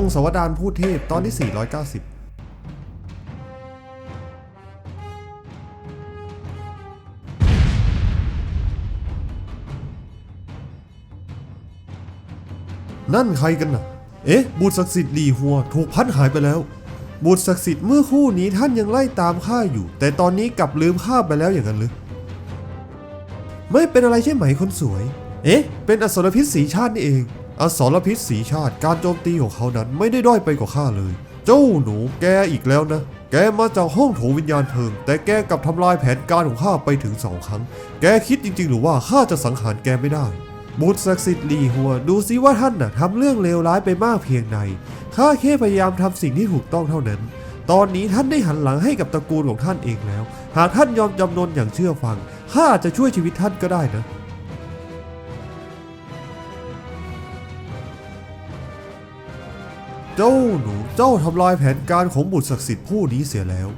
งศวดานพูดเทพตอนที่ 490นั่นใครกันน่ะเอ๊ะ บุตรศักดิ์สิทธิ์หลีหัว ถูกพัดหายไปแล้ว บุตรศักดิ์สิทธิ์เมื่อครู่นี้ท่านยังไล่ตามข้าอยู่ แต่ตอนนี้กลับลืมข้าไปแล้วอย่างนั้นหรือ ไม่เป็นอะไรใช่ไหมคนสวย เอ๊ะ เป็นอสรพิษสีชาตินี่เอง อสรพิษสีชาติการโจมตีของเขานั้นไม่ได้ด้อยไปกว่าข้าเลย เจ้าหนูแกอีกแล้วนะ แกมาจากห้องโถงวิญญาณเพลิง แต่แกกลับทำลายแผนการของข้าไปถึงสองครั้ง แกคิดจริงๆ หรือว่าข้าจะสังหารแกไม่ได้บุตรศักดิ์สิทธิ์หลีหัว ดูซิว่าท่านน่ะทำเรื่องเลวร้ายไปมากเพียงใดข้าแค่พยายามทำสิ่งที่ถูกต้องเท่านั้น ตอนนี้ท่านได้หันหลังให้กับตระกูลของท่านเองแล้ว หากท่านยอมจำนนอย่างเชื่อฟังข้าอาจจะช่วยชีวิตท่านก็ได้นะ เจ้าหนูเจ้าทำลายแผนการของบุตรศักดิ์สิทธิ์ผู้นี้เสียแล้ว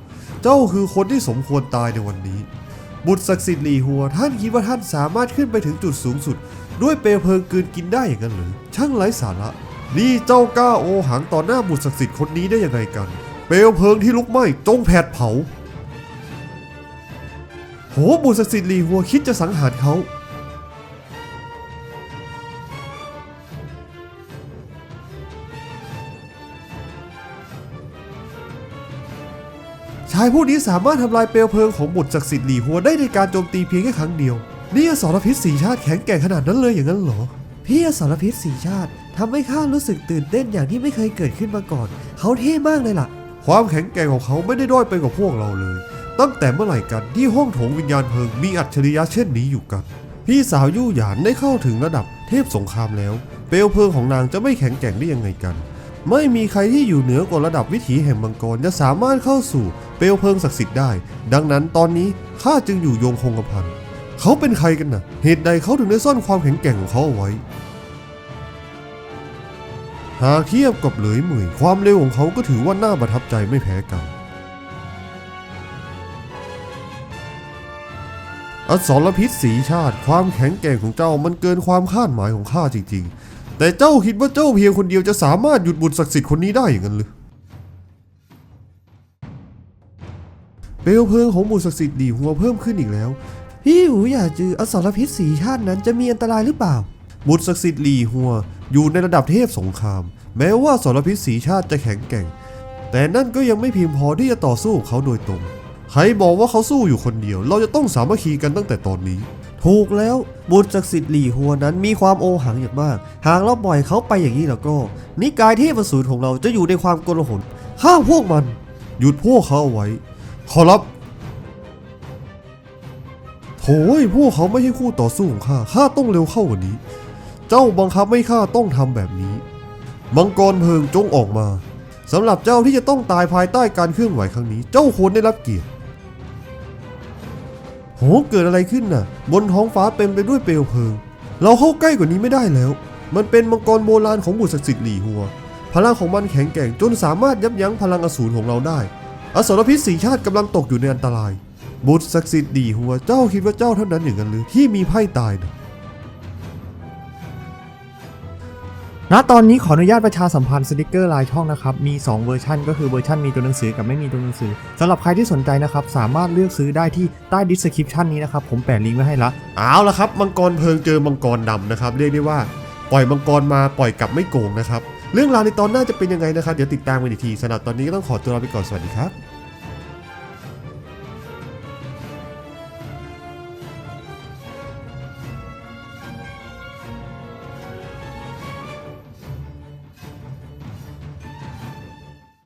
เจ้าคือคนที่สมควรตายในวันนี้ บุตรศักดิ์สิทธิ์หลีหัว ท่านคิดว่าท่านสามารถขึ้นไปถึงจุดสูงสุด ด้วยเปลวเพลิงกืนกินได้อย่างนั้นหรือ ช่างไร้สาระ นี่เจ้ากล้าโอหังต่อหน้าบุตรศักดิ์สิทธิ์คนนี้ได้ยังไงกัน เปลวเพลิงที่ลุกไหม้จงแผดเผา โหบุตรศักดิ์สิทธิ์หลีหัวคิดจะสังหารเขา ชายผู้นี้สามารถทำลายเปลวเพลิงของบุตรศักดิ์สิทธิ์หลีหัวได้ในการโจมตีเพียงแค่ครั้งเดียว นี่อสรพิษสีชาติแข็งแกร่งขนาดนั้นเลยอย่างนั้นเหรอ พี่อสรพิษสีชาติทำให้ข้ารู้สึกตื่นเต้นอย่างที่ไม่เคยเกิดขึ้นมาก่อน เขาเท่มากเลยล่ะ ความแข็งแกร่งของเขาไม่ได้ด้อยไปกว่าพวกเราเลย ตั้งแต่เมื่อไหร่กันที่ห้องโถงวิญญาณเพลิงมีอัจฉริยะเช่นนี้อยู่กัน พี่สาวยู่หยานได้เข้าถึงระดับเทพสงครามแล้ว เปลวเพลิงของนางจะไม่แข็งแกร่งได้ยังไงกัน ไม่มีใครที่อยู่เหนือกว่าระดับวิถีแห่งมังกรจะสามารถเข้าสู่ เปลวเพลิงศักดิ์สิทธิ์ได้ ดังนั้นตอนนี้ข้าจึงอยู่โยงคงกระพันเขาเป็นใครกันนะเหตุใดเขาถึงได้ซ่อนความแข็งแกร่งของเขาเอาไว้ หากเทียบกับเหลยหมื่ยความเร็วของเขาก็ถือว่าน่าประทับใจไม่แพ้กันอสรพิษสีชาติ ความแข็งแกร่งของเจ้ามันเกินความคาดหมายของข้าจริง ๆ แต่เจ้าคิดว่าเจ้าเพียงคนเดียวจะสามารถหยุดบุตรศักดิ์สิทธิ์คนนี้ได้อย่างนั้นหรือ เปลวเพลิงของบุตรศักดิ์สิทธิ์ดีหัวเพิ่มขึ้นอีกแล้วพี่หูอยากจืออสรพิษสีชาตินั้นจะมีอันตรายหรือเปล่าบุตรศักดิ์สิทธิ์หลีหัว อยู่ในระดับเทพสงคราม แม้ว่าสรพิษสีชาติจะแข็งแกร่ง แต่นั่นก็ยังไม่เพียงพอที่จะต่อสู้เขาโดยตรง ใครบอกว่าเขาสู้อยู่คนเดียว เราจะต้องสามัคคีกันตั้งแต่ตอนนี้ ถูกแล้วบุตรศักดิ์สิทธิ์หลี่หัวนั้นมีความโอหังอย่างมาก หากเราปล่อยเขาไปอย่างนี้แล้วก็ นิกายเทพสูรของเราจะอยู่ในความโกลาหลห้าพวกมัน หยุดพวกเขาเอาไว้ ขอรับโถยพวกเขาไม่ใช่คู่ต่อสู้ของข้า ข้าต้องเร็วเข้ากว่านี้ เจ้าบังคับให้ข้าต้องทำแบบนี้ มังกรเพลิงจงออกมาสำหรับเจ้าที่จะต้องตายภายใต้การเคลื่อนไหวครั้งนี้ เจ้าควรได้รับเกียรติโหเกิดอะไรขึ้นน่ะ บนท้องฟ้าเต็มไปด้วยเปลวเพลิง เราเข้าใกล้กว่านี้ไม่ได้แล้ว มันเป็นมังกรโบราณของบุตรศักดิ์สิทธิ์หลี่หัว พลังของมันแข็งแกร่งจนสามารถยับยั้งพลังอสูรของเราได้ อสรพิษสีชาติกำลังตกอยู่ในอันตราย บุตรศักดิ์สิทธิ์หลี่หัวเจ้าคิดว่าเจ้าเท่านั้นอย่างนั้นหรือที่มีไพ่ตายนะณตอนนี้ขออนุญาตประชาสัมพันธ์สติกเกอร์ลายช่องนะครับ มี 2 เวอร์ชันก็คือเวอร์ชันมีตัวหนังสือกับไม่มีตัวหนังสือสำหรับใครที่สนใจนะครับ สามารถเลือกซื้อได้ที่ใต้ดิสคริปชันนี้นะครับ ผมแปะลิงก์ไว้ให้ละเอาละครับ มังกรเพลิงเจอมังกรดำนะครับ เรียกได้ว่า ปล่อยมังกรมาปล่อยกลับไม่โกงนะครับ เรื่องราวในตอนหน้าจะเป็นยังไงนะครับ เดี๋ยวติดตามกันอีกทีสำหรับตอนนี้ก็ต้องขอตัวลาไปก่อนสวัสดีครับ